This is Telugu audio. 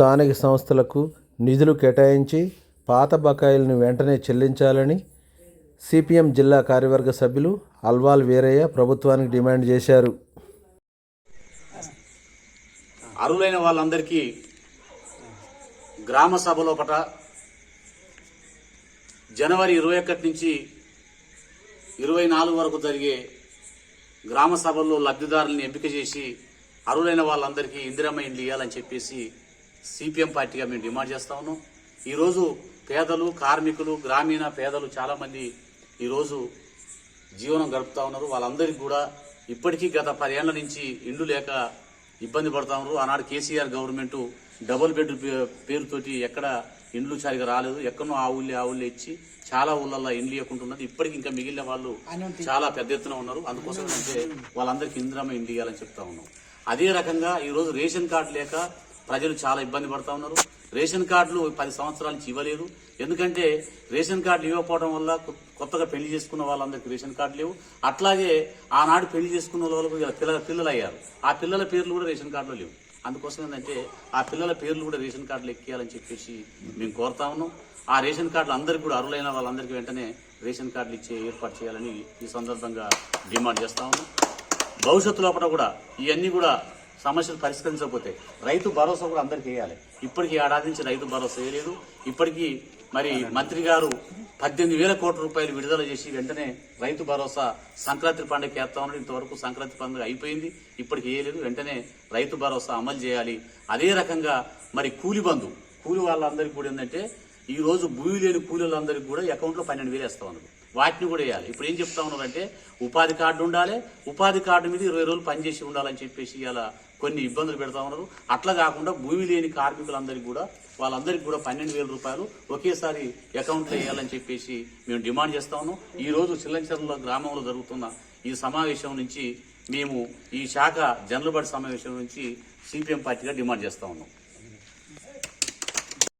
స్థానిక సంస్థలకు నిధులు కేటాయించి పాత బకాయిలను వెంటనే చెల్లించాలని సిపిఎం జిల్లా కార్యవర్గ సభ్యులు అల్వాల్ వీరయ్య ప్రభుత్వానికి డిమాండ్ చేశారు. అరువులైన వాళ్ళందరికీ గ్రామ సభలోపట జనవరి ఇరవై ఒకటి నుంచి ఇరవై నాలుగు వరకు జరిగే గ్రామ సభల్లో లబ్ధిదారులను ఎంపిక చేసి అరువులైన వాళ్ళందరికీ ఇందిరమ్మ ఇండ్లు ఇవ్వాలని చెప్పేసి సిపిఎం పార్టీగా మేము డిమాండ్ చేస్తా ఉన్నాం. ఈరోజు పేదలు కార్మికులు గ్రామీణ పేదలు చాలామంది ఈరోజు జీవనం గడుపుతా ఉన్నారు. వాళ్ళందరికీ కూడా ఇప్పటికీ గత పదేళ్ళ నుంచి ఇండ్లు లేక ఇబ్బంది పడతా ఉన్నారు. ఆనాడు కేసీఆర్ గవర్నమెంట్ డబుల్ బెడ్ పేరుతోటి ఎక్కడ ఇండ్లు సరిగా రాలేదు. ఎక్కడో ఆ ఊళ్ళో ఆ ఊళ్ళో ఇచ్చి చాలా ఊళ్ళల్లో ఇండ్లు ఇవ్వకుంటున్నది ఇప్పటికి ఇంకా మిగిలిన వాళ్ళు చాలా పెద్ద ఎత్తున ఉన్నారు. అందుకోసం అంటే వాళ్ళందరికీ ఇందిరమ్మ ఇండ్లు ఇవ్వాలని చెప్తా ఉన్నాం. అదే రకంగా ఈ రోజు రేషన్ కార్డు లేక ప్రజలు చాలా ఇబ్బంది పడతా ఉన్నారు. రేషన్ కార్డులు పది సంవత్సరాల నుంచి ఇవ్వలేదు. ఎందుకంటే రేషన్ కార్డులు ఇవ్వకపోవడం వల్ల కొత్తగా పెళ్ళి చేసుకున్న వాళ్ళందరికీ రేషన్ కార్డు లేవు. అట్లాగే ఆనాడు పెళ్ళి చేసుకున్న వాళ్ళకు పిల్లల పిల్లలు అయ్యారు ఆ పిల్లల పేర్లు కూడా రేషన్ కార్డులో లేవు. అందుకోసం ఏంటంటే ఆ పిల్లల పేర్లు కూడా రేషన్ కార్డులు ఎక్కియాలని చెప్పేసి మేము కోరుతా ఉన్నాం. ఆ రేషన్ కార్డులు అందరికీ కూడా అర్హులైన వాళ్ళందరికీ వెంటనే రేషన్ కార్డులు ఇచ్చే ఏర్పాటు చేయాలని ఈ సందర్భంగా డిమాండ్ చేస్తా ఉన్నాం. భవిష్యత్తు లోపల కూడా ఇవన్నీ కూడా సమస్యలు పరిష్కరించకపోతే రైతు భరోసా కూడా అందరికి వేయాలి. ఇప్పటికీ ఏడాది నుంచి రైతు భరోసా వేయలేదు. ఇప్పటికీ మరి మంత్రి గారు పద్దెనిమిది వేల కోట్ల రూపాయలు విడుదల చేసి వెంటనే రైతు భరోసా సంక్రాంతి పండుగ చేస్తామని ఇంతవరకు సంక్రాంతి పండుగ అయిపోయింది. ఇప్పటికి వేయలేదు. వెంటనే రైతు భరోసా అమలు చేయాలి. అదే రకంగా మరి కూలి బంధు కూలి వాళ్ళందరికీ కూడా ఏంటంటే ఈ రోజు భూమి లేని కూలీలందరికీ కూడా అకౌంట్లో పన్నెండు వేలు వేస్తా వాటిని కూడా వేయాలి. ఇప్పుడు ఏం చెప్తా ఉన్నారంటే ఉపాధి కార్డు ఉండాలి ఉపాధి కార్డు మీద ఇరవై రోజులు పనిచేసి ఉండాలని చెప్పేసి ఇలా కొన్ని ఇబ్బందులు పెడతా ఉన్నారు. అట్లా కాకుండా భూమి లేని కార్మికులందరికీ కూడా వాళ్ళందరికీ కూడా పన్నెండు వేల రూపాయలు ఒకేసారి అకౌంట్లో వేయాలని చెప్పేసి మేము డిమాండ్ చేస్తా ఉన్నాం. ఈరోజు రోజు గ్రామంలో జరుగుతున్న ఈ సమావేశం నుంచి మేము ఈ శాఖ జనరల్ బడి సమావేశం నుంచి సిపిఎం పార్టీగా డిమాండ్ చేస్తా ఉన్నాం.